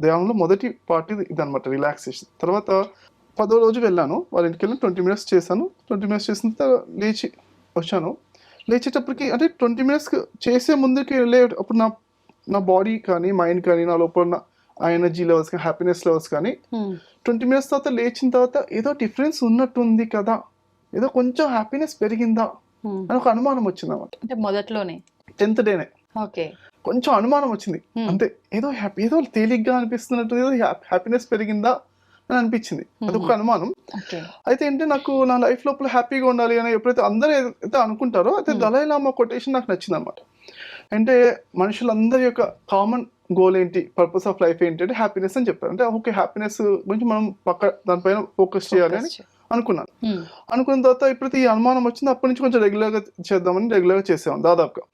ధ్యానంలో మొదటి పార్ట్ ఇది ఇదనమాట రిలాక్సేషన్ తర్వాత పదో రోజు వెళ్ళాను వాళ్ళ ఇంటికి వెళ్ళి ట్వంటీ మినిట్స్ చేశాను. ట్వంటీ మినిట్స్ చేసిన తర్వాత లేచి వచ్చాను. లేచేటప్పటికి అంటే ట్వంటీ మినిట్స్ చేసే ముందుకి వెళ్ళే అప్పుడు నా నా బాడీ కానీ మైండ్ కానీ నా లోపల ఉన్న ఆ ఎనర్జీ లెవెల్స్ కానీ హ్యాపీనెస్ లెవెల్స్ కానీ హ్మ్. ట్వంటీ మినిట్స్ తర్వాత లేచిన తర్వాత ఏదో డిఫరెన్స్ ఉన్నట్టుంది కదా ఏదో కొంచెం హ్యాపీనెస్ పెరిగిందా హ్మ్. అని ఒక అనుమానం వచ్చింది అన్నమాట అంటే మొదట్లోనే. టెన్త్ డేనే. కొంచెం అనుమానం వచ్చింది. అంతే ఏదో హ్యాపీ ఏదో తేలిగ్గా అనిపిస్తున్నట్టు ఏదో హ్యాపీనెస్ పెరిగిందా అని అనిపించింది. అదొక అనుమానం. ఓకే. అయితే ఏంటి నాకు నా లైఫ్ లోపల హ్యాపీగా ఉండాలి అని ఎప్పుడైతే అందరూ అయితే అనుకుంటారో అయితే దలై లామా కొటేషన్ నాకు నచ్చింది అనమాట అంటే మనుషులందరి యొక్క కామన్ గోల్ ఏంటి పర్పస్ ఆఫ్ లైఫ్ ఏంటి అంటే హ్యాపీనెస్ అని చెప్పారు. అంటే ఓకే హ్యాపీనెస్ గురించి మనం పక్క దానిపైన ఫోకస్ చేయాలి అని అనుకున్నాను. అనుకున్న తర్వాత ఇప్పుడు ఈ అనుమానం వచ్చింది అప్పటి నుంచి కొంచెం రెగ్యులర్గా చేద్దామని రెగ్యులర్గా చేసాం దాదాపుగా.